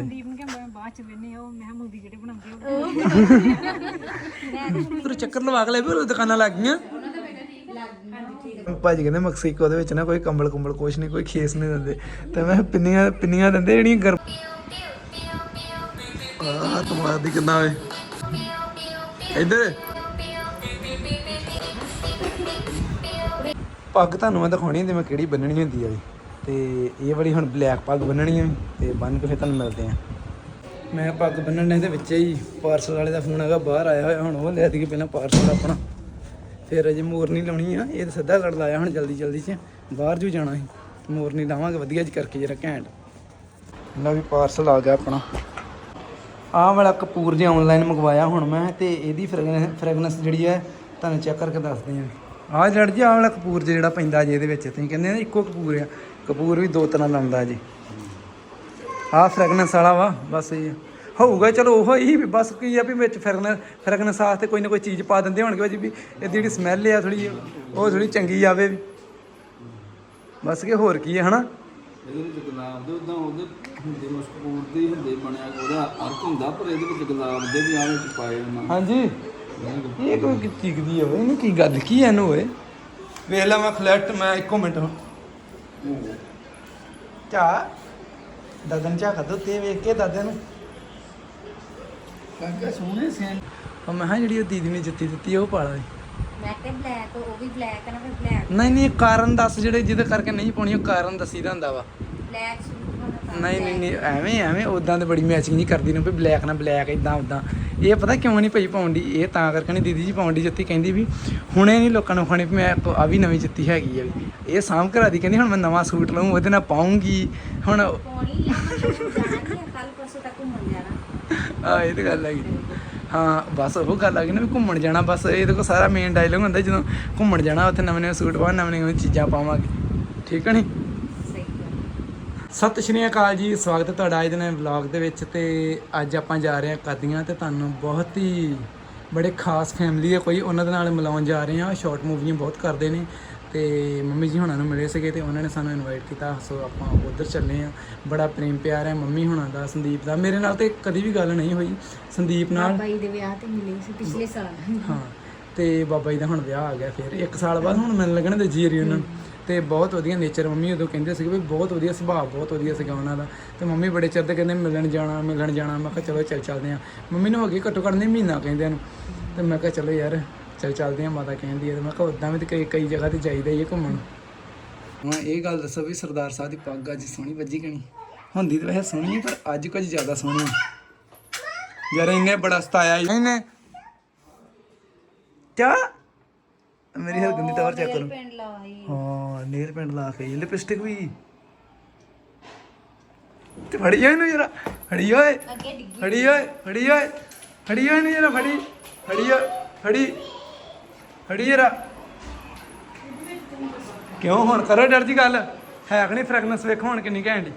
ਸੰਦੀਪ ਨੂੰ ਕਿਹਾ ਮੈਂ ਬਾਅਦ ਚ ਵੇਨੇ ਉਹ ਮੈਂ ਮੂਵੀ ਜਿਹੜੇ ਬਣਾਉਂਦੇ ਉਹ ਫਿਰ ਚੱਕਰ ਲਵਾ ਕੇ ਲੈ ਵੀ ਉਹ ਦੁਕਾਨਾਂ ਲੱਗ ਗਈਆਂ। ਭਾਜੀ ਕਹਿੰਦੇ ਮੈਕਸੀਕੋ ਦੇ ਵਿੱਚ ਨਾ ਕੋਈ ਕੰਬਲ ਕੁੰਬਲ ਕੁਛ ਨਹੀਂ ਕੋਈ ਖੇਸ ਨਹੀਂ ਦਿੰਦੇ। ਤੇ ਮੈਂ ਪਿੰਨੀਆਂ ਪਿੰਨੀਆਂ ਦਿੰਦੇ ਜਿਹੜੀਆਂ ਗਰਮ ਆਹ ਤੁਮਾਰ ਦੀ ਕਿੰਨਾ ਵੇ ਇੱਧਰ। ਪੱਗ ਤੁਹਾਨੂੰ ਮੈਂ ਦਿਖਾਉਣੀ ਤੇ ਮੈਂ ਕਿਹੜੀ ਬੰਨਣੀ ਹੁੰਦੀ ਆ ਵੀ ਤੇ ਇਹ ਵਾਲੀ ਹੁਣ ਬਲੈਕ ਪੱਗ ਬੰਨਣੀ ਆ ਵੀ, ਤੇ ਬੰਨ ਕੇ ਫਿਰ ਤੁਹਾਨੂੰ ਮਿਲਦੇ ਆ। ਮੈਂ ਪੱਗ ਬੰਨਣ ਦੇ ਵਿੱਚ ਹੀ ਪਾਰਸਲ ਵਾਲੇ ਦਾ ਫੋਨ ਹੈਗਾ, ਬਾਹਰ ਆਇਆ ਹੋਇਆ ਹੁਣ, ਉਹ ਲੈ ਦਈਏ ਪਹਿਲਾਂ ਪਾਰਸਲ ਆਪਣਾ। ਫਿਰ ਅਜੇ ਮੋਰਨੀ ਲਾਉਣੀ ਆ, ਇਹ ਤਾਂ ਸਿੱਧਾ ਕੱਢ ਲਾਇਆ ਹੁਣ ਜਲਦੀ ਜਲਦੀ ਚ, ਬਾਹਰ ਜੂ ਜਾਣਾ ਸੀ। ਮੋਰਨੀ ਲਾਵਾਂਗੇ, ਵਧੀਆ ਜੀ ਕਰਕੇ ਜਰਾ ਘੈਂਟ। ਲਓ ਵੀ ਪਾਰਸਲ ਆ ਗਿਆ ਆਪਣਾ। ਆਹ ਵਾਲਾ ਕਪੂਰ ਜੇ ਆਨਲਾਈਨ ਮੰਗਵਾਇਆ ਹੁਣ ਮੈਂ, ਤੇ ਇਹਦੀ ਫ੍ਰੈਗਨੈਂਸ ਜਿਹੜੀ ਹੈ ਤੁਹਾਨੂੰ ਚੈੱਕ ਕਰਕੇ ਦੱਸਦੇ ਆ। ਆਹ ਜੜ ਜੀ, ਆਹ ਵਾਲਾ ਕਪੂਰ ਜਿਹੜਾ ਪੈਂਦਾ ਜੇ ਇਹਦੇ ਵਿੱਚ, ਤੁਸੀਂ ਕਹਿੰਦੇ ਇੱਕੋ ਕਪੂਰ ਆ। ਕਪੂਰ ਵੀ ਦੋ ਤਰ੍ਹਾਂ ਦਾ ਆਉਂਦਾ ਜੀ। ਆਹ ਫ੍ਰੈਗਨੈਂਸ ਵਾਲਾ ਵਾ ਬਸ ਇਹ ਹੋਊਗਾ ਚਲੋ ਉਹ ਹੀ ਵੀ ਬਸ ਕੀ ਆ ਵੀ ਵਿੱਚ ਫ੍ਰੈਗਨੈਂਸ ਫ੍ਰੈਗਨੈਂਸ ਵਾਸਤੇ ਕੋਈ ਨਾ ਕੋਈ ਚੀਜ਼ ਪਾ ਦਿੰਦੇ ਹੋਣਗੇ ਵੀ ਇਹਦੀ ਜਿਹੜੀ ਸਮੈਲ ਆ ਥੋੜੀ ਉਹ ਥੋੜੀ ਚੰਗੀ ਆਵੇ ਵੀ। ਬਸ ਕਿ ਹੋਰ ਕੀ ਹੈ ਹਨਾ? ਇਹਦੇ ਵਿੱਚ ਗੁਲਾਬ ਦੇ ਉਦਾਂ ਉਹਦੇ ਹੁੰਦੇ ਮਸਕੂਰ ਦੇ ਹੀ ਹੁੰਦੇ ਬਣਿਆ ਉਹਦਾ ਅਰਕ ਹੁੰਦਾ ਪਰ ਇਹਦੇ ਵਿੱਚ ਗੁਲਾਬ ਦੇ ਵੀ ਆਹ ਵਿੱਚ ਪਾਏ ਉਹਨਾਂ ਹਾਂਜੀ। ਇਹ ਕੋਈ ਕੀ ਚੀਕਦੀ ਹੋਵੇ ਇਹਨੂੰ ਕੀ ਗੱਲ ਕੀ ਐ ਇਹਨੂੰ ਹੋਏ ਵੇਖ ਲਾ ਮੈਂ ਫਲੈਟ ਮੈਂ ਇੱਕੋ ਮਿੰਟ ਚਾ। ਦਦਨ ਚਾ ਕਦੋਂ ਤੇ ਵੇਖ ਕੇ ਦਾਦੇ ਨੂੰ। ਕਾਕਾ ਸੋਹਣੇ ਸੈਨ ਉਹ ਮੈਂ ਕਿਹਾ ਜਿਹੜੀ ਉਹ ਦੀਦੀ ਨੇ ਜੁੱਤੀ ਦਿੱਤੀ ਉਹ ਪਾ ਲਾ ਮੈਂ ਤੇ ਬਲੈਕ ਉਹ ਵੀ ਬਲੈਕ ਹੈ ਨਾ ਫਿਰ ਬਲੈਕ ਨਹੀਂ ਨਹੀਂ ਕਾਰਨ ਦੱਸ ਜਿਹੜੇ ਜਿਹਦੇ ਕਰਕੇ ਨਹੀਂ ਪਾਉਣੀ ਉਹ ਕਾਰਨ ਦੱਸੀਦਾ ਹੁੰਦਾ ਵਾ। ਬਲੈਕ ਨਹੀਂ ਨਹੀਂ ਨਹੀਂ ਐਵੇਂ ਐਵੇਂ ਉਦਾਂ ਤੇ ਬੜੀ ਮੈਚਿੰਗ ਨਹੀਂ ਕਰਦੀ ਨੂੰ ਵੀ ਬਲੈਕ ਨਾਲ ਬਲੈਕ ਇਦਾਂ ਉਦਾਂ ਇਹ ਪਤਾ ਕਿਉਂ ਨਹੀਂ ਭਈ ਪਾਉਂਦੀ? ਇਹ ਤਾਂ ਕਰਕੇ ਨਹੀਂ ਦੀਦੀ ਜੀ ਪਾਉਂਦੀ ਜੁੱਤੀ ਕਹਿੰਦੀ ਵੀ ਹੁਣੇ ਨਹੀਂ ਲੋਕਾਂ ਨੂੰ ਖਾਣੀ ਵੀ ਮੈਂ ਆ ਵੀ ਨਵੀਂ ਜੁੱਤੀ ਹੈਗੀ ਆ ਵੀ। ਇਹ ਸਾਂਭ ਘਰਾ ਦੀ ਕਹਿੰਦੀ ਹੁਣ ਮੈਂ ਨਵਾਂ ਸੂਟ ਲਵਾਂ ਉਹਦੇ ਨਾਲ ਪਾਉਂਗੀ। ਹੁਣ ਆ ਇਹ ਤਾਂ ਗੱਲ ਹੈਗੀ। ਹਾਂ ਬਸ ਉਹ ਗੱਲ ਆ ਗਈ ਨਾ ਵੀ ਘੁੰਮਣ ਜਾਣਾ ਬਸ ਇਹਦੇ ਕੋਲ ਸਾਰਾ ਮੇਨ ਡਾਇਲੋਗ ਹੁੰਦਾ ਜਦੋਂ ਘੁੰਮਣ ਜਾਣਾ ਉੱਥੇ ਨਵੇਂ ਨਵੇਂ ਸੂਟ ਪਾ ਨਵੇਂ ਨਵੇਂ ਚੀਜ਼ਾਂ ਪਾਵਾਂਗੇ ਠੀਕ ਹੈ ਨਹੀਂ ਸਤਿ ਸ਼੍ਰੀ ਅਕਾਲ ਜੀ ਸਵਾਗਤ ਹੈ ਤੁਹਾਡਾ ਅੱਜ ਦੇ ਨਵੇਂ ਵਲੌਗ ਦੇ ਵਿੱਚ ਤੇ ਅੱਜ ਆਪਾਂ ਜਾ ਰਹੇ ਹਾਂ ਕਾਦੀਆਂ ਤੇ ਤੁਹਾਨੂੰ ਬਹੁਤ ਹੀ ਬੜੇ ਖਾਸ ਫੈਮਿਲੀ ਹੈ ਕੋਈ ਉਹਨਾਂ ਦੇ ਨਾਲ ਮਿਲਾਉਣ ਜਾ ਰਹੇ ਹਾਂ। ਸ਼ਾਰਟ ਮੂਵੀਆਂ ਬਹੁਤ ਕਰਦੇ ਨੇ ਤੇ ਮੰਮੀ ਜੀ ਹੁਣਾਂ ਨੂੰ ਮਿਲੇ ਸੀਗੇ ਤੇ ਉਹਨਾਂ ਨੇ ਸਾਨੂੰ ਇਨਵਾਈਟ ਕੀਤਾ ਸੋ ਆਪਾਂ ਉਧਰ ਚੱਲੇ ਆ ਬੜਾ ਪ੍ਰੇਮ ਪਿਆਰ ਹੈ ਮੰਮੀ ਹੁਣਾਂ ਦਾ ਸੰਦੀਪ ਦਾ। ਮੇਰੇ ਨਾਲ ਤੇ ਕਦੀ ਵੀ ਗੱਲ ਨਹੀਂ ਹੋਈ। ਸੰਦੀਪ ਨਾਲ ਬਾਬਾ ਜੀ ਦੇ ਵਿਆਹ ਤੇ ਮਿਲੇ ਸੀ ਪਿਛਲੇ ਸਾਲ। ਹਾਂ ਤੇ ਬਾਬਾ ਜੀ ਦਾ ਹੁਣ ਵਿਆਹ ਆ ਗਿਆ ਫਿਰ। ਇੱਕ ਸਾਲ ਬਾਅਦ ਹੁਣ ਮਿਲਣ ਲੱਗਣ ਦੇ ਜੀ ਰਹੀ ਉਹਨਾਂ ਨੂੰ। ਤੇ ਬਹੁਤ ਵਧੀਆ ਨੇਚਰ ਮੰਮੀ ਉਦੋਂ ਕਹਿੰਦੇ ਸੀਗੇ ਵੀ ਬਹੁਤ ਵਧੀਆ ਸੁਭਾਅ, ਬਹੁਤ ਵਧੀਆ ਸੀਗਾ ਉਹਨਾਂ ਦਾ। ਤੇ ਮੰਮੀ ਬੜੇ ਚਿਰ ਦੇ ਕਹਿੰਦੇ ਮਿਲਣ ਜਾਣਾ ਮਿਲਣ ਜਾਣਾ। ਮੈਂ ਕਿਹਾ ਚਲੋ ਚੱਲ ਚੱਲਦੇ ਆ ਮੰਮੀ ਨੂੰ ਹੋ ਗਈ ਘੱਟੋ ਘੱਟ ਨਹੀਂ ਮਹੀਨਾ ਕਹਿੰਦੇ ਨੂੰ ਤੇ ਮੈਂ ਕਿਹਾ ਚਲੋ ਯਾਰ, ਚੱਲ ਚੱਲਦੇ ਆ ਮਾਤਾ ਕਹਿੰਦੀ ਹੈ। ਤੇ ਮੈਂ ਕਿਹਾ ਉਦਾਂ ਵੀ ਤੇ ਕਈ ਕਈ ਜਗ੍ਹਾ ਤੇ ਜਾਈਦਾ ਹੀ ਹੈ ਘੁੰਮਣ। ਹਾਂ ਇਹ ਗੱਲ ਦੱਸੋ ਵੀ ਸਰਦਾਰ ਸਾਹਿਬ ਦੀ ਪੱਗ ਅੱਜ ਸੋਹਣੀ ਵੱਜੀ ਕਿ ਨਹੀਂ? ਹੁੰਦੀ ਤਾਂ ਵੈਸੇ ਸੋਹਣੀ ਹੈ, ਪਰ ਅੱਜ ਕੁਝ ਜ਼ਿਆਦਾ ਸੋਹਣੀ ਹੈ। ਯਾਰ ਇਹਨੇ ਬੜਾ ਸਤਾਇਆ ਇਹਨੇ ਕਿਆ ਮੇਰੀ ਹਰਗੁੰਦੀ ਟਾਵਰ ਚੈੱਕ ਕਰੋ ਲਾਈ ਹਾਂ ਨੇਲ ਪੈਂਟ ਲਾ ਕੇ ਲਿਪਸਟਿਕ ਵੀ। ਤੇ ਫੜੀ ਹੋਏ ਨੂੰ ਜਰਾ ਫੜੀ ਓਏ। ਫੜੀ ਓਏ ਫੜੀ ਓਏ ਫੜੀ ਓਏ ਨੂੰ ਜਰਾ ਫੜੀ ਫੜੀ ਓਏ ਫੜੀ। ਫੜੀ ਜਰਾ। ਕਿਉਂ ਹੁਣ ਕਰੋ ਡਰ ਦੀ ਗੱਲ। ਹੈ ਕਿ ਨਹੀਂ ਫ੍ਰੈਗਨੈਂਸ ਵੇਖੋ ਹੁਣ ਕਿੰਨੀ ਘੈਂਟ।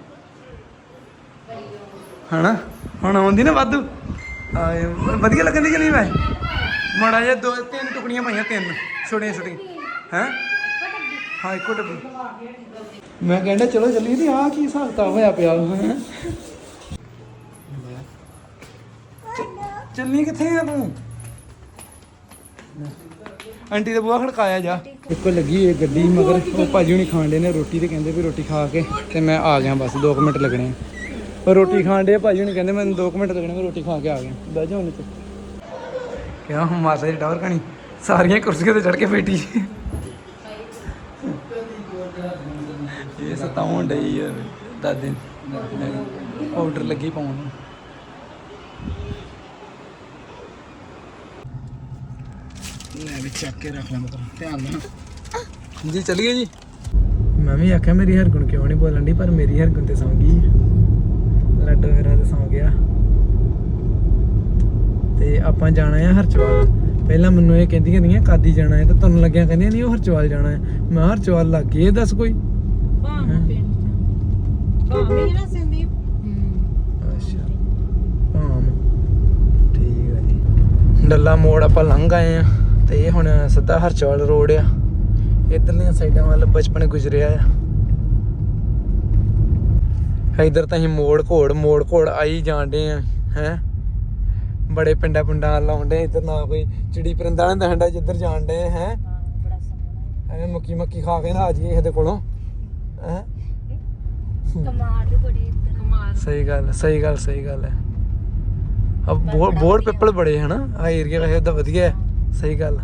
ਹਨਾ? ਹੁਣ ਆਉਂਦੀ ਨਾ ਵਾਧੂ। ਆਏ ਵਧੀਆ ਲੱਗਣ ਦੀ ਕਿ ਨਹੀਂ ਵੈ ਮਾੜਾ ਜਿਹਾ ਦੋ ਤਿੰਨ ਟੁਕੜੀਆਂ ਪਾਈਆਂ ਤਿੰਨ। ਛੋਟੀਆਂ ਛੋਟੀਆਂ ਹੈ? ਹਾਂ ਇੱਕੋ ਡੱਬੀ। ਮੈਂ ਕਹਿੰਦਾ ਚਲੋ ਚੱਲੀਏ ਤੇ ਆਹ ਕੀ ਹਿਸਾਬ ਕਿਤਾਬ ਹੋਇਆ ਪਿਆ? ਹੈ? ਚੱਲਣੀ ਕਿੱਥੇ ਆ ਤੂੰ? ਆਂਟੀ ਦਾ ਬੂਹਾ ਖੜਕਾਇਆ ਜਾ। ਇੱਕੋ ਲੱਗੀ ਇਹ ਗੱਡੀ ਮਗਰ ਉਹ ਭਾਜੀ ਹੁਣੀ ਖਾਣ ਦੇ ਨੇ ਰੋਟੀ ਤੇ ਕਹਿੰਦੇ ਵੀ ਰੋਟੀ ਖਾ ਕੇ ਤੇ ਮੈਂ ਆ ਗਿਆ ਬਸ 2 ਮਿੰਟ ਲੱਗਣੇ ਆ। ਪਰ ਰੋਟੀ ਖਾਣ ਦੇ ਭਾਜੀ ਹੁਣੀ ਕਹਿੰਦੇ ਮੈਨੂੰ 2 ਮਿੰਟ ਲੱਗਣੇ ਮੈਂ ਰੋਟੀ ਖਾ ਕੇ ਆ ਗਿਆ। ਬਹਿ ਜਾ ਹੁਣ ਤੇ ਕਿਹਾ ਹੁਣ ਮਾਤਾ ਜੀ ਟਾਵਰ ਕਣੀ ਸਾਰੀਆਂ ਕੁਰਸੀਆਂ ਤੇ ਚੜ ਕੇ ਬੈਠੀ ਇਹ ਸਤਾਉਣ ਡਈ ਆ ਦਾਦੇ ਪਾਊਡਰ ਲੱਗੀ ਪਾਉਣ ਨੂੰ। ਲੈ ਵੀ ਚੱਕ ਕੇ ਰੱਖ ਲਾਂ ਮਤਲਬ ਧਿਆਨ ਨਾਲ। ਜੀ ਚਲੀਏ ਜੀ। ਮੈਂ ਵੀ ਆਖਿਆ ਮੇਰੀ ਹਰਗੁਣ ਕਿਉਂ ਨਹੀਂ ਬੋਲਣ ਦੀ ਪਰ ਮੇਰੀ ਹਰਗੁਣ ਤੇ ਸੌਂ ਗਈ। ਲੱਡੂ ਮੇਰਾ ਤੇ ਸੌਂ ਗਿਆ। ਤੇ ਆਪਾਂ ਜਾਣਾ ਹੈ ਹਰਚਵਾਲ। ਪਹਿਲਾਂ ਮੈਨੂੰ ਇਹ ਕਹਿੰਦੀਆਂ ਨਹੀਂ ਕਾਦੀ ਜਾਣਾ ਹੈ? ਤੇ ਤੁਹਾਨੂੰ ਲੱਗਿਆ ਕਹਿੰਦੀਆਂ ਨਹੀਂ ਉਹ ਹਰਚਵਾਲ ਜਾਣਾ ਹੈ। ਮੈਂ ਕਿਹਾ ਹਰਚਵਾਲ ਲੱਗ ਗਈ ਇਹ ਦੱਸ ਕੋਈ? ਪਿੰਡ ਨਾ ਅੱਛਾ। ਠੀਕ ਹੈ ਜੀ। ਡੱਲਾ ਮੋੜ ਆਪਾਂ ਲੰਘ ਆਏ ਆ ਤੇ ਇਹ ਹੁਣ ਸਿੱਧਾ ਹਰਚਵਾਲ ਰੋਡ ਆ। ਇਧਰਲੀਆਂ ਸਾਈਡਾਂ ਵੱਲ ਬਚਪਨ ਗੁਜ਼ਰਿਆ ਆ। ਇਧਰ ਤਾਂ ਅਸੀਂ ਮੋੜ ਘੋੜ ਮੋੜ ਘੋੜ ਆਈ ਜਾਂਦੇ ਆ ਹੈ? ਬੜੇ ਪਿੰਡਾਂ ਪਿੰਡਾਂ ਲਾਉਂਦੇ ਇਧਰ ਨਾ ਕੋਈ ਚਿੜੀ ਪਰਿੰਦਾ ਨਹੀਂ ਦਹੰਡਾ ਜਿੱਧਰ ਜਾਂਦੇ ਹੈ? ਬੜਾ ਸੋਹਣਾ ਐਵੇਂ ਮੱਕੀ ਮੱਕੀ ਖਾ ਕੇ ਨਾ ਆ ਜਾਈਏ ਇਹਦੇ ਕੋਲੋਂ। ਹੈ? ਕਮਾਲ ਵੀ ਬੜੇ ਇੱਧਰ। ਕਮਾਲ। ਸਹੀ ਗੱਲ ਸਹੀ ਗੱਲ ਸਹੀ ਗੱਲ ਹੈ। ਆ ਬੋੜ ਪਿੱਪਲ ਬੜੇ ਹਨਾ ਆ ਏਰੀਆ ਵੈਸੇ ਉਹਦਾ ਵਧੀਆ ਹੈ ਸਹੀ ਗੱਲ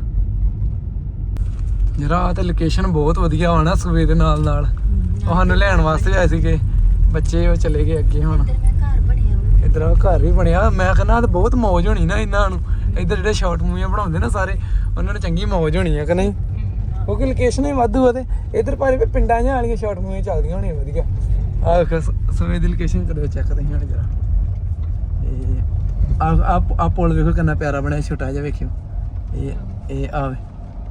ਜਰਾ ਆ ਤੇ ਲੋਕੇਸ਼ਨ ਬਹੁਤ ਵਧੀਆ ਹੋਣਾ ਸੂਏ ਦੇ ਨਾਲ ਨਾਲ ਉਹ ਸਾਨੂੰ ਲੈਣ ਵਾਸਤੇ ਆਏ ਸੀਗੇ ਬੱਚੇ ਉਹ ਚਲੇ ਗਏ ਅੱਗੇ ਹੁਣ। ਇੱਧਰ ਮੈਂ ਘਰ ਇਧਰ ਆ ਘਰ ਵੀ ਬਣਿਆ। ਮੈਂ ਕਹਿੰਦਾ ਤਾਂ ਬਹੁਤ ਮੌਜ ਹੋਣੀ ਨਾ ਇਹਨਾਂ ਨੂੰ। ਇਧਰ ਜਿਹੜੇ ਸ਼ਾਰਟ ਮੂਵੀਆਂ ਬਣਾਉਂਦੇ ਨਾ ਸਾਰੇ, ਉਹਨਾਂ ਨੂੰ ਚੰਗੀ ਮੌਜ ਹੋਣੀ ਆ, ਕਿ ਨਹੀਂ? ਕਿਉਂਕਿ ਲੋਕੇਸ਼ਨ ਹੀ ਵਾਧੂ ਆ ਤੇ ਇਧਰ ਭਾਰੇ ਵੀ ਪਿੰਡਾਂ ਜਾਂ ਵਾਲੀਆਂ ਸ਼ਾਰਟ ਮੂਵੀਆਂ ਚੱਲਦੀਆਂ ਹੋਣੀਆਂ ਵਧੀਆ। ਆਹ ਵੇਖੋ ਦੀ ਲੋਕੇਸ਼ਨ ਚਲੋ ਚੈੱਕ ਕਰਦੇ ਹਾਂ ਜਰਾ। ਇਹ ਆ ਆ ਪੁਲ ਵੇਖੋ ਕਿੰਨਾ ਪਿਆਰਾ ਬਣਿਆ, ਛੋਟਾ ਜਿਹਾ ਵੇਖਿਓ। ਇਹ ਇਹ ਆਵੇ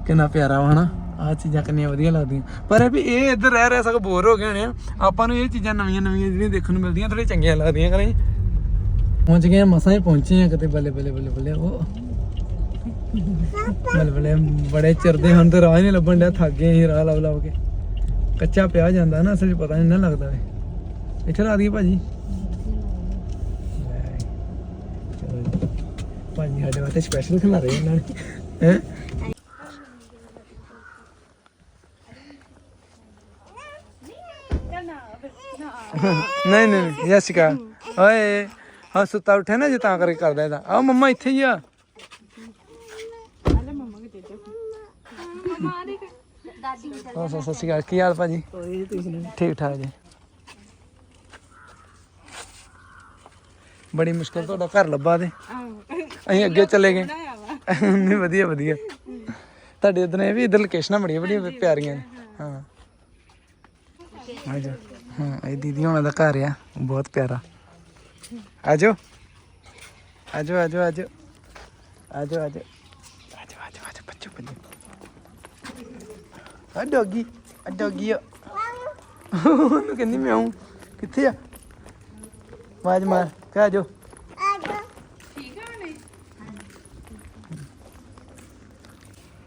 ਕਿੰਨਾ ਪਿਆਰਾ ਵਾ, ਹਨਾ? ਆ ਚੀਜ਼ਾਂ ਕਿੰਨੀਆਂ ਵਧੀਆ ਲੱਗਦੀਆਂ। ਪਰ ਇਹ ਵੀ ਇਹ ਇੱਧਰ ਰਹਿ ਰਹਿ ਸਕ ਬੋਰ ਹੋ ਗਏ ਹੋਣੇ ਆ। ਆਪਾਂ ਨੂੰ ਇਹ ਚੀਜ਼ਾਂ ਨਵੀਆਂ ਨਵੀਆਂ ਜਿਹੜੀਆਂ ਦੇਖਣ ਨੂੰ ਮਿਲਦੀਆਂ ਥੋੜੀ ਚੰਗੀਆਂ ਲੱਗਦੀਆਂ, ਕਿ ਪਹੁੰਚ ਗਏ ਮਸਾਂ ਹੀ ਪਹੁੰਚੇ ਆ ਕਿਤੇ ਬੱਲੇ ਬੱਲੇ ਬੱਲੇ ਬੱਲੇ। ਉਹ ਬੱਲੇ ਬੱਲੇ ਬੜੇ ਚਿਰਦੇ ਹੁਣ ਤੇ ਰਾਹ ਹੀ ਨਹੀਂ ਲੱਭਣ ਡਿਆ ਥੱਕ ਗਏ ਅਸੀਂ ਰਾਹ ਲੱਭ ਲੱਭ ਕੇ। ਕੱਚਾ ਪਿਆ ਜਾਂਦਾ ਨਾ ਅਸਲ 'ਚ ਪਤਾ ਨਹੀਂ ਨਾ ਲੱਗਦਾ ਵੇ। ਇੱਥੇ ਲਾ ਦਈਏ ਭਾਜੀ। ਭਾਜੀ ਸਾਡੇ ਵਾਸਤੇ ਸਪੈਸ਼ਲ ਖਿਲਾ ਰਹੇ ਇਹਨਾਂ ਨੇ। ਹੈ? ਨਹੀਂ ਨਹੀਂ ਨਹੀਂ ਯਸ ਕਾ ਓਏ। ਹਾਂ, ਸੁੱਤਾ ਉੱਠਿਆ ਨਾ ਜੇ ਤਾਂ ਕਰਕੇ ਕਰਦਾ ਇਹਦਾ। ਆ ਮੰਮਾ ਇੱਥੇ ਹੀ ਆ। ਹਾਂ ਸਤਿ ਸ਼੍ਰੀ ਅਕਾਲ। ਕੀ ਹਾਲ ਭਾਜੀ? ਠੀਕ ਠਾਕ ਜੀ। ਬੜੀ ਮੁਸ਼ਕਲ ਤੁਹਾਡਾ ਘਰ ਲੱਭਾ ਤੇ। ਅਸੀਂ ਅੱਗੇ ਚਲੇ ਗਏ। ਨਹੀਂ, ਵਧੀਆ ਵਧੀਆ। ਤੁਹਾਡੇ ਇਧਰ ਇਹ ਵੀ ਇਧਰ ਲੋਕੇਸ਼ਨਾਂ ਬੜੀਆਂ ਬੜੀਆਂ ਪਿਆਰੀਆਂ ਨੇ। ਹਾਂ। ਹਾਂ, ਇਹ ਦੀਦੀ ਹੋਣਾ ਦਾ ਘਰ ਆ। ਬਹੁਤ ਪਿਆਰਾ। ਆਜੋ ਆਜੋ ਆਜੋ ਆਜੋ ਆਜੋ ਆਜੋ ਆਜੋ ਆਜੋ ਆਜੋ ਬੱਚੋ ਬੱਚੋ ਆ ਡੋਗੀ ਆ ਡੋਗੀ ਉਹਨੂੰ ਕਹਿੰਦੀ ਮੈਂ ਆਉਂ ਕਿੱਥੇ ਆ ਆਵਾਜ਼ ਮਾਰ ਕਹ ਜੋ ਠੀਕ ਆ ਨੇ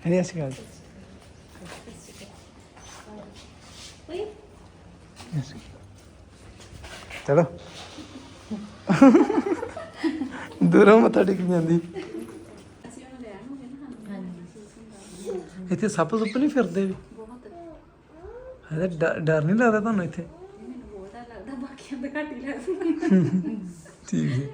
ਹਰੀ ਅਸੀਂ ਚਲੋ ਦੂਰੋਂ ਮੱਥਾ ਟੇਕ ਜਾਂਦੀ। ਇੱਥੇ ਸੱਪ ਸੁੱਪ ਨਹੀਂ ਫਿਰਦੇ? ਵੀ ਡਰ- ਡਰ ਨਹੀਂ ਲੱਗਦਾ ਤੁਹਾਨੂੰ ਇੱਥੇ? ਠੀਕ ਹੈ।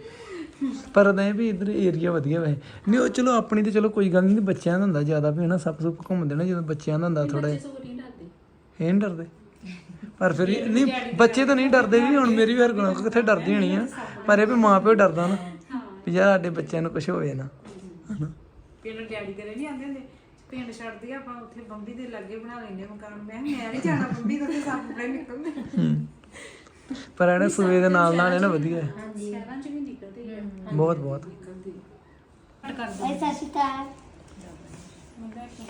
ਪਰ ਨਹੀਂ ਵੀ ਇਧਰ ਏਰੀਆ ਵਧੀਆ ਵੈਸੇ। ਨਹੀਂ ਉਹ ਚਲੋ ਆਪਣੀ ਤੇ ਚਲੋ ਕੋਈ ਗੱਲ ਨਹੀਂ ਬੱਚਿਆਂ ਦਾ ਹੁੰਦਾ ਜ਼ਿਆਦਾ ਵੀ ਹਨਾ ਸੱਪ ਸੁੱਪ ਘੁੰਮਦੇ ਨਾ ਜਦੋਂ ਬੱਚਿਆਂ ਦਾ ਹੁੰਦਾ ਥੋੜਾ ਇਹ ਨਹੀਂ ਡਰਦੇ? ਪਰ ਫਿਰ ਵੀ- ਨਹੀਂ ਬੱਚੇ ਤਾਂ ਨਹੀਂ ਡਰਦੇ ਵੀ ਹੁਣ ਮੇਰੀ ਵੀ ਹਰਗੁਣਾ ਕਿੱਥੇ ਡਰਦੀ ਹੋਣੀ ਆ। ਪਰ ਇਹ ਵੀ ਮਾਂ ਪਿਓ ਡਰਦਾ ਨਾ ਵੀ ਯਾਰ ਸਾਡੇ ਬੱਚਿਆਂ ਨੂੰ ਕੁਝ ਹੋਵੇ ਨਾ ਹਨਾ? ਪਿੰਡ ਡੈਡੀ ਕਰੇ ਨਹੀਂ ਆਂਦੇ ਹੁੰਦੇ ਪਿੰਡ ਛੱਡਦੀ ਆ, ਆਪਾਂ ਉੱਥੇ ਬੰਬੀ ਦੇ ਲਾਗੇ ਬਣਾ ਲੈਂਦੇ ਆ ਮਕਾਨ। ਮੈਂ ਕਿਹਾ ਮੈਂ ਨਹੀਂ ਜਾਣਾ ਬੰਬੀ ਤੋਂ ਤੇ ਸੱਪ ਬੜੇ ਨਿਕਲਦੇ ਹੂੰ। ਪਰ ਇਹਨੇ ਸੂਏ ਦੇ ਨਾਲ ਨਾਲ ਇਹ ਨਾ ਵਧੀਆ ਹੈ। ਸ਼ਹਿਰਾਂ ਚ ਵੀ ਨਿਕਲਦੇ ਆ। ਬਹੁਤ ਬਹੁਤ। ਐ ਸ਼੍ਰੀ ਅਕਾਲ।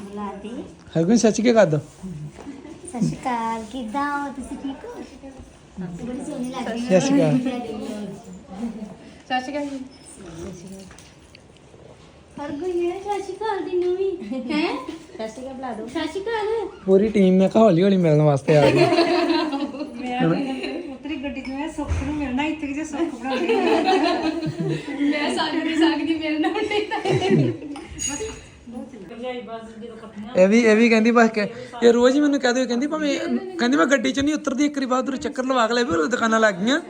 ਬੁਲਾ ਦੇ ਹਰਗੁਣ ਸੱਚ ਕੇ ਕਰ ਦੋ ਸਤਿ ਸ਼੍ਰੀ ਅਕਾਲ ਕਿੱਦਾਂ ਹੋ? ਤੁਸੀਂ ਠੀਕ ਹੋ? ਬੜੀ ਸੋਹਣੀ ਲੱਗ ਰਹੀ ਸਤਿ ਸ਼੍ਰੀ ਅਕਾਲ ਸਤਿ ਸ਼੍ਰੀ ਅਕਾਲ ਜੀ। ਹਰ ਕੋਈ ਮੇਰਾ ਸਤਿ ਸ਼੍ਰੀ ਅਕਾਲ ਦੀ ਨਵੀਂ ਹੈ? ਸਤਿ ਸ਼੍ਰੀ ਅਕਾਲ ਬੁਲਾ ਦੋ ਸਤਿ ਸ਼੍ਰੀ ਅਕਾਲ ਪੂਰੀ ਟੀਮ ਮੈਂ ਕਿਹਾ ਹੌਲੀ ਹੌਲੀ ਮਿਲਣ ਵਾਸਤੇ ਆ ਗਈ। ਮੈਂ ਉਤਰੀ ਗੱਡੀ ਚ ਮੈਂ ਸੁੱਖ ਨੂੰ ਮਿਲਣਾ ਇੱਥੇ ਜੇ ਸੁੱਖ ਬਣਾ ਲਈ ਮੈਂ ਸਕਦੀ ਸਕਦੀ ਮੇਰੇ ਨਾਲ ਨਹੀਂ ਤਾਂ। ਇਹ ਵੀ ਇਹ ਵੀ ਕਹਿੰਦੀ ਬਸ ਕਿ ਇਹ ਰੋਜ਼ ਹੀ ਮੈਨੂੰ ਕਹਦੇ ਕਹਿੰਦੀ ਭਾਵੇਂ ਕਹਿੰਦੀ ਮੈਂ ਗੱਡੀ 'ਚ ਨਹੀਂ ਉਤਰਦੀ ਇੱਕ ਵਾਰੀ ਬਾਅਦ ਉਰੇ ਚੱਕਰ ਲਵਾ ਕੇ ਲੈ ਵੀ ਉਹ ਦੁਕਾਨਾਂ ਲੱਗ ਗਈਆਂ।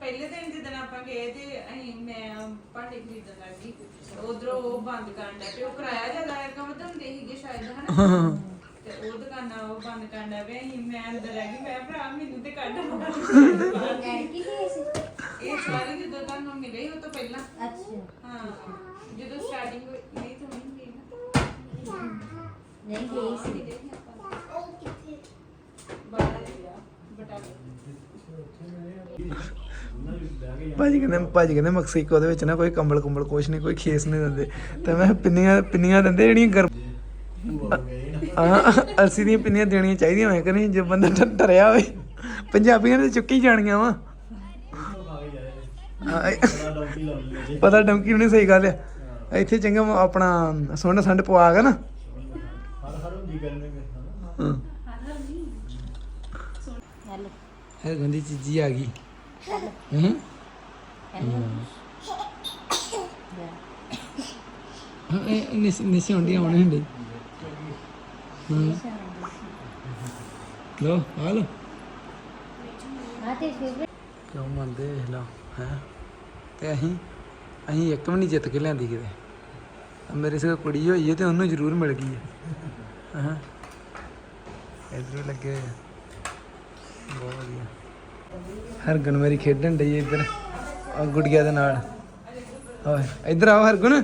ਪਹਿਲੇ ਦਿਨ ਜਦੋਂ ਆਪਾਂ ਗਏ ਤੇ ਅਸੀਂ ਮੈਂ ਭਾਂਡੇ ਖਰੀਦਣ ਲੱਗੀ ਉਧਰੋਂ ਉਹ ਬੰਦ ਕਰਨ ਲੱਗ ਪਏ ਉਹ ਕਿਰਾਇਆ ਜ਼ਿਆਦਾ ਆਏਗਾ ਵਧਾਉਂਦੇ ਸੀਗੇ ਸ਼ਾਇਦ ਹਨਾ? ਤੇ ਉਹ ਦੁਕਾਨਾਂ ਉਹ ਬੰਦ ਕਰਨ ਲੱਗ ਪਏ ਅਸੀਂ ਮੈਂ ਅੰਦਰ ਰਹਿ ਗਈ ਮੈਂ ਭਰਾ ਮੈਨੂੰ ਤੇ ਕੱਢ। ਕੀ ਹੈ ਸੀ? ਇਹ ਸਾਰੇ ਜਦੋਂ ਤੁਹਾਨੂੰ ਮਿਲੇ ਉਹ ਤੋਂ ਪਹਿਲਾਂ। ਅੱਛਾ। ਹਾਂ ਜਦੋਂ ਸਟਾਰਟਿੰਗ ਹੋਈ ਨਹੀਂ ਤੋਂ ਨਹੀਂ ਗਈ ਨਾ। ਨਹੀਂ ਗਈ ਸੀ। ਬਾਹਰ ਗਿਆ ਭਾਜੀ ਕਹਿੰਦੇ ਭਾਜੀ ਕਹਿੰਦੇ ਮੈਕਸੀਕੋ ਦੇ ਵਿੱਚ ਨਾ ਕੋਈ ਕੰਬਲ ਕੁੰਬਲ ਕੁਛ ਨਹੀਂ ਕੋਈ ਖੇਸ ਨਹੀਂ ਦਿੰਦੇ। ਤੇ ਮੈਂ ਕਿਹਾ ਪਿੰਨੀਆਂ ਪਿੰਨੀਆਂ ਦਿੰਦੇ ਜਿਹੜੀਆਂ ਗਰਮ ਹਾਂ ਅਲਸੀ ਦੀਆਂ ਪਿੰਨੀਆਂ ਦੇਣੀਆਂ ਚਾਹੀਦੀਆਂ ਹੋਏ ਕਿ ਨਹੀਂ ਜੇ ਬੰਦਾ ਡਰਿਆ ਹੋਵੇ ਪੰਜਾਬੀਆਂ ਨੇ ਚੁੱਕੀ ਜਾਣੀਆਂ ਵਾ। ਪਤਾ ਡੰਕੀ ਨਹੀਂ ਸਹੀ ਗੱਲ ਆ। ਇੱਥੇ ਚੰਗਾ ਆਪਣਾ ਸੁੰਡ ਸੰਡ ਪਵਾ ਕੇ ਨਾ। ਹਾਂ। ਇਹ ਗੰਦੀ ਚੀਜ਼ੀ ਆ ਗਈ। ਹੂੰ। ਹਾਂ ਇਹ ਨਿਸ ਨਿਸ ਹੁੰਦੀ ਆਉਣੀ ਹੁੰਦੀ। ਹੂੰ। ਲੋ ਆ ਤੇ ਫੇਵਰੇਟ ਕਿਉਂ ਵੇਖ ਲਾ? ਹੈ। ਤੇ ਅਸੀਂ ਅਸੀਂ ਇੱਕ ਵੀ ਨਹੀਂ ਜਿੱਤ ਕੇ ਲਿਆਂਦੀ ਕਿਤੇ। ਆਹ ਮੇਰੇ ਸਿਰ ਕੁੜੀ ਹੋਈ ਹੈ ਤੇ ਉਹਨੂੰ ਜ਼ਰੂਰ ਮਿਲ ਗਈ ਹੈ। ਹਾਂ। ਇਧਰ ਲੱਗੇ ਬਹੁਤ ਵਧੀਆ। ਹਰਗੁਣ ਮੇਰੀ ਖੇਡਣ ਡਈ ਇੱਧਰ ਆ ਗੁੜੀਆ ਦੇ ਨਾਲ। ਓਏ, ਇੱਧਰ ਆਓ ਹਰਗੁਣ।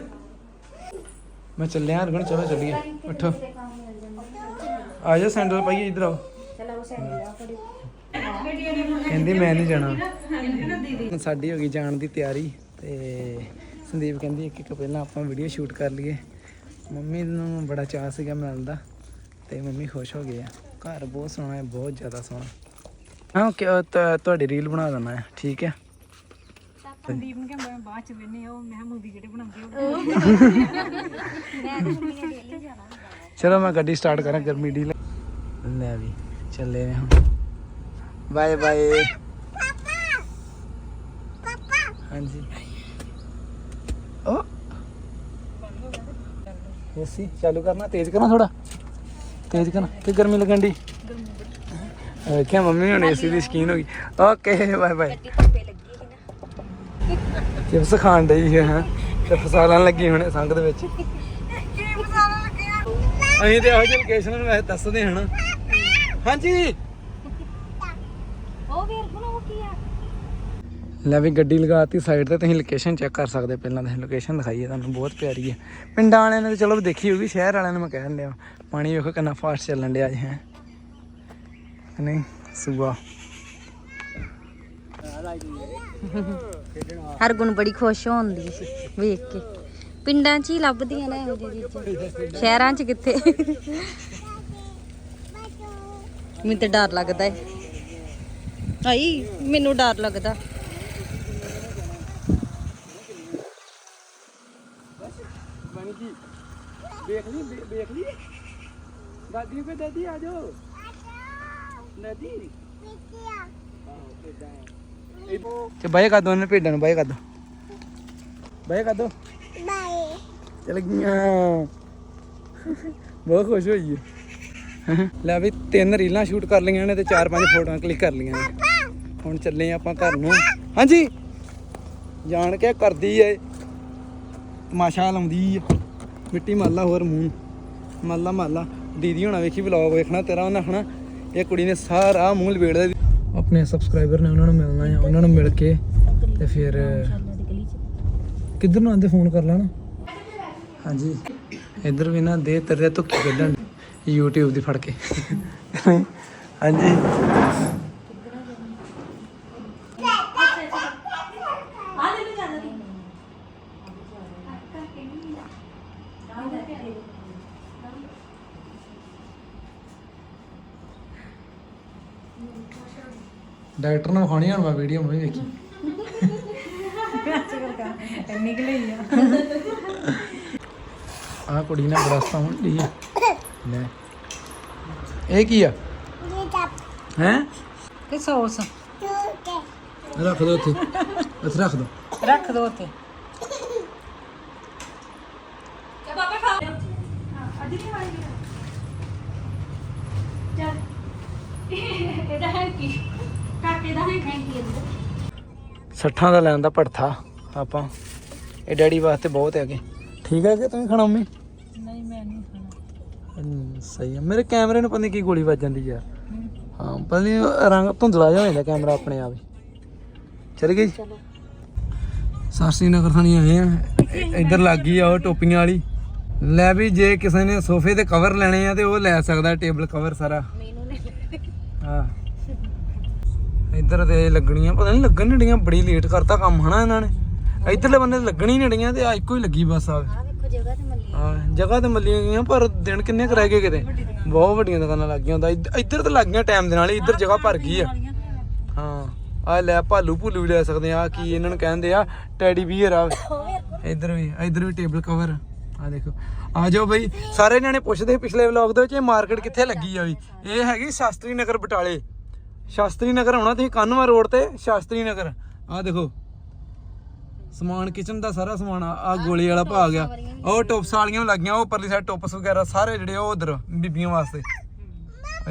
ਮੈਂ ਚੱਲਿਆ ਹਰਗੁਣ, ਚਲੋ ਚੱਲੀਏ। ਉੱਠੋ। ਆ ਜਾ ਸੈਂਡਲ ਪਾਈਏ, ਇੱਧਰ ਆਓ। ਕਹਿੰਦੀ ਮੈਂ ਨਹੀਂ ਜਾਣਾ। ਸਾਡੀ ਹੋ ਗਈ ਜਾਣ ਦੀ ਤਿਆਰੀ ਤੇ ਸੰਦੀਪ ਕਹਿੰਦੀ ਇੱਕ ਇੱਕ ਪਹਿਲਾਂ ਆਪਾਂ ਵੀਡੀਓ ਸ਼ੂਟ ਕਰ ਲਈਏ। ਮੰਮੀ ਨੂੰ ਬੜਾ ਚਾਹ ਸੀਗਾ ਮਿਲਣ ਦਾ ਤੇ ਮੰਮੀ ਖੁਸ਼ ਹੋ ਗਏ ਆ। ਘਰ ਬਹੁਤ ਸੋਹਣਾ ਹੈ ਬਹੁਤ ਜ਼ਿਆਦਾ ਸੋਹਣਾ। ਹਾਂ ਕਿ ਤੁਹਾਡੀ ਰੀਲ ਬਣਾ ਦੇਣਾ ਹੈ ਠੀਕ ਹੈ? ਸੰਦੀਪ ਨੂੰ ਕਹਿੰਦਾ ਬਾਅਦ ਚ ਵੇਨੇ ਉਹ ਮੈਂ ਮੂਵੀ ਜਿਹੜੇ ਬਣਾਉਂਦੇ ਚਲੋ ਮੈਂ ਗੱਡੀ ਸਟਾਰਟ ਕਰਾਂ ਗਰਮੀ ਡੀ ਲੈ ਵੀ। ਚੱਲੇ ਨੇ ਹੁਣ। Bye bye. ਹਾਂਜੀ। ਓ। ਏਸੀ ਚਾਲੂ ਕਰਨਾ ਤੇਜ਼ ਕਰਨਾ ਥੋੜਾ ਤੇਜ਼ ਕਰਨਾ ਤੇ ਗਰਮੀ ਲੱਗਣ ਦੀ ਕਿਹਾ ਮੰਮੀ ਹੁਣ ਏਸੀ ਦੀ ਸ਼ਕੀਨ ਹੋ ਗਈ। Okay bye bye. ਚਿਪਸ ਖਾਣ ਡਈ ਹੈ ਹਾਂ। ਤੇ ਫਸਾਲਣ ਲੱਗੀ ਹੁਣੇ ਸੰਗ ਦੇ ਵਿੱਚ ਅਸੀਂ ਤੇ ਇਹੋ ਜਿਹੀ ਲੋਕੇਸ਼ਨ ਨੂੰ ਵੈਸੇ ਦੱਸਦੇ ਹਨਾ। ਹਾਂਜੀ। ਉਹ ਵੀਰ ਕੋਲ ਉਹ ਕੀ ਆ? ਲੈ ਵੀ ਗੱਡੀ ਲਗਾਤੀ ਸਾਈਡ ਤੇ ਤੁਸੀਂ ਲੋਕੇਸ਼ਨ ਚੈੱਕ ਕਰ ਸਕਦੇ ਪਹਿਲਾਂ ਤਾਂ। ਲੋਕੇਸ਼ਨ ਦਿਖਾਈ ਹੈ ਤੁਹਾਨੂੰ ਬਹੁਤ ਪਿਆਰੀ ਹੈ ਪਿੰਡਾਂ ਵਾਲਿਆਂ ਨੇ ਤਾਂ ਚਲੋ ਦੇਖੀ ਹੋਊਗੀ ਸ਼ਹਿਰ ਵਾਲਿਆਂ ਨੂੰ ਮੈਂ ਕਹਿਣ ਡਿਆ। ਪਾਣੀ ਵੇਖੋ ਕਿੰਨਾ ਫਾਸਟ ਚੱਲਣ ਡਿਆ ਜੀ ਹੈ। ਨਹੀਂ ਸੁਬਾ ਹਰਗੁਣ ਬੜੀ ਖੁਸ਼ ਹੁੰਦੀ ਸੀ ਵੇਖ ਕੇ। ਪਿੰਡਾਂ 'ਚ ਹੀ ਲੱਭਦੀਆਂ ਨੇ ਇਹੋ ਜਿਹੀ ਚੀਜ਼ਾਂ। ਸ਼ਹਿਰਾਂ 'ਚ ਕਿੱਥੇ? ਮੈਨੂੰ ਤੇ ਡਰ ਲੱਗਦਾ ਹੈ ਆਈ ਮੈਨੂੰ ਡਰ ਲੱਗਦਾ। ਬਣ। ਗਈ ਵੇਖ ਲਈ ਵੇਖ ਲਈ। ਦਾਦੀ ਕੋ ਦਾਦੀ ਆ ਜਾਓ। ਦਾਦੀ। ਤੇ ਬਾਏ ਕਰ ਦੋ ਉਹਨੇ ਭੇਡਾਂ ਨੂੰ ਬਾਏ ਕਰ ਦੋ। ਬਾਏ ਕਰ ਦੋ। ਬਾਏ। ਚਲ ਗਈਆਂ। ਬਹੁਤ ਖੁਸ਼ ਹੋਈ ਹੈ ਲੈ ਵੀ ਤਿੰਨ ਰੀਲਾਂ ਸ਼ੂਟ ਕਰ ਲਈਆਂ ਨੇ ਤੇ ਚਾਰ ਪੰਜ ਫੋਟੋਆਂ ਕਲਿੱਕ ਕਰ ਲਈਆਂ ਨੇ। ਹੁਣ ਚੱਲੇ ਆਪਾਂ ਘਰ ਨੂੰ। ਹਾਂਜੀ। ਜਾਣ ਕੇ ਕਰਦੀ ਏ। ਮਾਸ਼ਾ ਲਾਉਂਦੀ ਆ ਮਿੱਟੀ ਮਾਲਾ ਹੋਰ ਮੂੰਹ। ਮਾਲਾ ਮਾਲਾ। ਦੀਦੀ ਹੋਣਾ ਵੇਖੀ ਵਲੌਗ ਵੇਖਣਾ ਤੇਰਾ ਉਹਨਾਂ ਆਖਣਾ ਇਹ ਕੁੜੀ ਨੇ ਸਾਰਾ ਮੂੰਹ ਲਵੇੜ ਦੇ ਆਪਣੇ ਸਬਸਕ੍ਰਾਈਬਰ ਨੇ ਉਹਨਾਂ ਨੂੰ ਮਿਲਣਾ ਆ। ਉਹਨਾਂ ਨੂੰ ਮਿਲ ਕੇ ਤੇ ਫਿਰ ਕਿੱਧਰ ਨੂੰ ਆਂਦੇ ਫੋਨ ਕਰ ਲੈਣਾ? ਹਾਂਜੀ। ਇੱਧਰ ਵੀ ਨਾ ਦੇ ਤੇਰੇ ਧੁੱਕੀ ਕੱਢਣ YouTube ਦੀ ਫੜ ਕੇ। ਹਾਂਜੀ। ਡਾਕਟਰ ਨੂੰ ਵਿਖਾਉਣੀ ਹੁਣ ਮੈਂ ਵੀਡੀਓ ਮੈਂ ਵੀ ਵੇਖੀ। ਨਿਕਲੇ ਹੀ ਆ। ਆਹ ਕੁੜੀ ਨਾਲ ਬੜਾ ਸਾਉਣ ਲਈ ਹੈ ਲੈ। ਇਹ ਕੀ ਆ? ਹੈ? ਤੇ ਸੌਸ ਰੱਖ ਦੋ ਉੱਥੇ। ਰੱਖ ਦੋ। ਰੱਖ ਦੋ ਉੱਥੇ। ਇਹਦਾ ਹੈ ਕੀ ਕਾਕੇ ਦਾ ਹੈ ਥੈਂਕ ਯੂ ਸੱਠਾਂ ਦਾ ਲੈਣ ਦਾ ਭੜਥਾ ਆਪਾਂ। ਇਹ ਡੈਡੀ ਵਾਸਤੇ ਬਹੁਤ ਹੈਗੇ। ਠੀਕ ਹੈ ਕਿ ਤੁਸੀਂ ਖਾਣਾ ਮੰਮੀ? ਹਮ, ਸਹੀ ਹੈ ਮੇਰੇ ਕੈਮਰੇ ਨੂੰ ਪਤਾ ਨਹੀਂ ਕੀ ਗੋਲੀ ਵੱਜ ਜਾਂਦੀ ਯਾਰ ਹਾਂ ਪਤਾ ਨਹੀਂ ਰੰਗ ਧੁੰਦਲਾ ਜਿਹਾ ਹੋ ਜਾਂਦਾ ਕੈਮਰਾ ਆਪਣੇ ਆਪ ਹੀ। ਚਲ ਗਈ ਸਾਰਸੀ ਨਗਰ ਥਾਣੀ ਆਏ ਆ। ਇੱਧਰ ਲੱਗ ਗਈ ਆ ਉਹ ਟੋਪੀਆਂ ਵਾਲੀ। ਲੈ ਵੀ ਜੇ ਕਿਸੇ ਨੇ ਸੋਫੇ ਦੇ ਕਵਰ ਲੈਣੇ ਆ ਤੇ ਉਹ ਲੈ ਸਕਦਾ ਟੇਬਲ ਕਵਰ ਸਾਰਾ। ਮੈਨੂੰ ਨੇ ਹਾਂ। ਇੱਧਰ ਤੇ ਲੱਗਣੀਆਂ ਪਤਾ ਨਹੀਂ ਲੱਗਣ ਨਹੀਂ ਡੀਆਂ ਬੜੀ ਲੇਟ ਕਰਤਾ ਕੰਮ ਹਨਾ ਇਹਨਾਂ ਨੇ। ਇੱਧਰਲੇ ਬੰਦੇ ਤੇ ਲੱਗਣੀ ਨਹੀਂ ਡੀਆਂ ਤੇ ਆ ਇੱਕੋ ਹੀ ਲੱਗੀ ਬਸ ਆ। ਆ ਜਗ੍ਹਾ ਤੇ ਮੱਲੀ ਹਾਂ ਜਗ੍ਹਾ ਤੇ ਮੱਲੀਆਂ ਗਈਆਂ ਪਰ ਦਿਨ ਕਿੰਨੇ ਕੁ ਰਹਿ ਗਏ ਕਿਤੇ? ਬਹੁਤ ਵੱਡੀਆਂ ਦੁਕਾਨਾਂ ਲੱਗ ਗਈਆਂ। ਹੁੰਦਾ ਇੱਧ- ਇੱਧਰ ਤਾਂ ਲੱਗ ਗਈਆਂ ਟਾਈਮ ਦੇ ਨਾਲ ਹੀ ਇੱਧਰ ਜਗ੍ਹਾ ਭਰ ਗਈ ਆ। ਹਾਂ ਆ। ਲੈ ਭਾਲੂ ਭੁੱਲੂ ਲੈ ਸਕਦੇ ਆ ਕੀ ਇਹਨਾਂ ਨੂੰ ਕਹਿੰਦੇ ਆ ਟੈਡੀ ਬੀਅਰ ਆ। ਇੱਧਰ ਵੀ ਇੱਧਰ ਵੀ ਟੇਬਲ ਕਵਰ ਆ ਦੇਖੋ। ਆ ਜਾਓ ਬਈ ਸਾਰੇ ਜਣੇ ਪੁੱਛਦੇ ਪਿਛਲੇ ਵਲੌਗ ਦੇ ਵਿੱਚ ਇਹ ਮਾਰਕੀਟ ਕਿੱਥੇ ਲੱਗੀ ਆ ਵੀ? ਇਹ ਹੈਗੀ ਸ਼ਾਸਤਰੀ ਨਗਰ ਬਟਾਲੇ। ਸ਼ਾਸਤਰੀ ਨਗਰ ਆਉਣਾ ਤੁਸੀਂ ਕਾਨੂੰਵਾ ਰੋਡ ਤੇ ਸ਼ਾਸਤਰੀ ਨਗਰ। ਆਹ ਦੇਖੋ। ਸਮਾਨ ਕਿਚਨ ਦਾ ਸਾਰਾ ਸਮਾਨ ਆ ਆਹ ਗੋਲੇ ਵਾਲਾ ਭਾਗ ਆ। ਉਹ ਟੋਪਸ ਵਾਲੀਆਂ ਵੀ ਲੱਗੀਆਂ ਉਹ ਪਰਲੀ ਸਾਈਡ ਟੋਪਸ ਵਗੈਰਾ ਸਾਰੇ ਜਿਹੜੇ ਉਹ ਉਧਰ ਬੀਬੀਆਂ ਵਾਸਤੇ।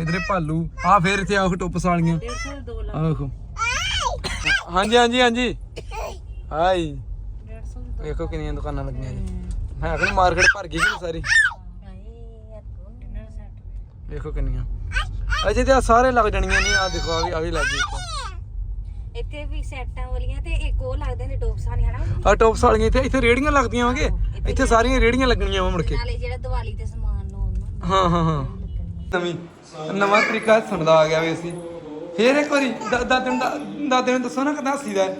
ਇਧਰੇ ਭਾਲੂ ਆ ਫੇਰ ਇੱਥੇ ਆਹ ਟੋਪਸ ਵਾਲੀਆਂ। ਆਹ ਦੇਖੋ ਹਾਂਜੀ ਹਾਂਜੀ ਹਾਂਜੀ। ਹਾਈ ਵੇਖੋ ਕਿੰਨੀਆਂ ਦੁਕਾਨਾਂ ਲੱਗੀਆਂ ਜੀ। ਮੈਂ ਕਿਹਾ ਮਾਰਕੀਟ ਭਰ ਗਈ ਕਿ ਸਾਰੀ। ਵੇਖੋ ਕਿੰਨੀਆਂ। ਅਜੇ ਤੇ ਆਹ ਸਾਰੇ ਲੱਗ ਜਾਣੀਆਂ ਨੇ ਆ ਦੇਖੋ ਆ ਵੀ ਆ ਵੀ ਲੱਗ ਗਈ ਇੱਥੇ ਵੀ ਸੈਟਾਂ ਵਾਲੀਆਂ ਤੇ ਇੱਕ ਉਹ ਲੱਗਦੇ ਨੇ ਟੋਪਸਾਂ ਨੇ। ਹਨਾ ਆ ਟੋਪਸ ਵਾਲੀਆਂ ਇੱਥੇ ਇੱਥੇ ਰੇੜੀਆਂ ਲੱਗਦੀਆਂ ਵਾਂਗੇ ਇੱਥੇ ਸਾਰੀਆਂ ਰੇੜੀਆਂ ਲੱਗਣੀਆਂ ਵਾ ਮੁੜ ਕੇ। ਨਾਲੇ ਜਿਹੜਾ ਦੀਵਾਲੀ ਤੇ ਸਮਾਨ ਲਾਉਣ ਹਾਂ ਹਾਂ ਹਾਂ। ਨਵੀਂ ਨਵਾਂ ਤਰੀਕਾ ਸੁਣਦਾ ਆ ਗਿਆ ਵੀ ਅਸੀਂ। ਫੇਰ ਇੱਕ ਵਾਰੀ ਦਾ- ਦਾਦੇ ਨੂੰ ਦਾ- ਦਾਦੇ ਨੂੰ ਦੱਸੋ ਨਾ ਕਿਦਾਂ ਹੱਸੀਦਾ ਹੈ।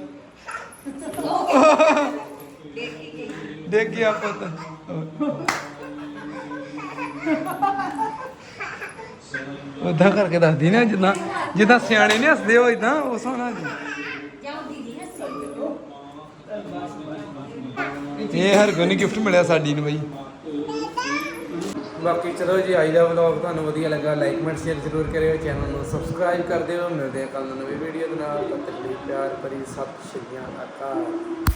ਦੇਖ ਗਿਆ ਪੁੱਤ। ਉਦਾਂ ਕਰਕੇ ਦੱਸਦੀ ਨਾ ਜਿੱਦਾਂ ਜਿੱਦਾਂ ਸਿਆਣੇ ਨੇ ਹੱਸਦੇ ਹੋ ਇਦਾਂ ਉਸ ਸੋਨਾ ਜੀ। ਇਹ ਹਰ ਕੋਈ ਗਿਫਟ ਮਿਲਿਆ ਸਾਡੀ ਨੂੰ ਬਈ। ਬਾਕੀ ਚਲੋ ਜੀ ਅੱਜ ਦਾ ਵਲੌਗ ਤੁਹਾਨੂੰ ਵਧੀਆ ਲੱਗਾ ਲਾਈਕ ਕਮੈਂਟ ਸ਼ੇਅਰ ਜ਼ਰੂਰ ਕਰਿਓ ਚੈਨਲ ਨੂੰ ਸਬਸਕ੍ਰਾਈਬ ਕਰ ਦਿਓ। ਮਿਲਦੇ ਹਾਂ ਕੱਲ ਨਵੀਂ ਵੀਡੀਓ ਦੇ ਨਾਲ, ਤਦ ਤੱਕ ਲਈ ਪਿਆਰ ਭਰੀ ਸਤਿ ਸ਼੍ਰੀ ਅਕਾਲ।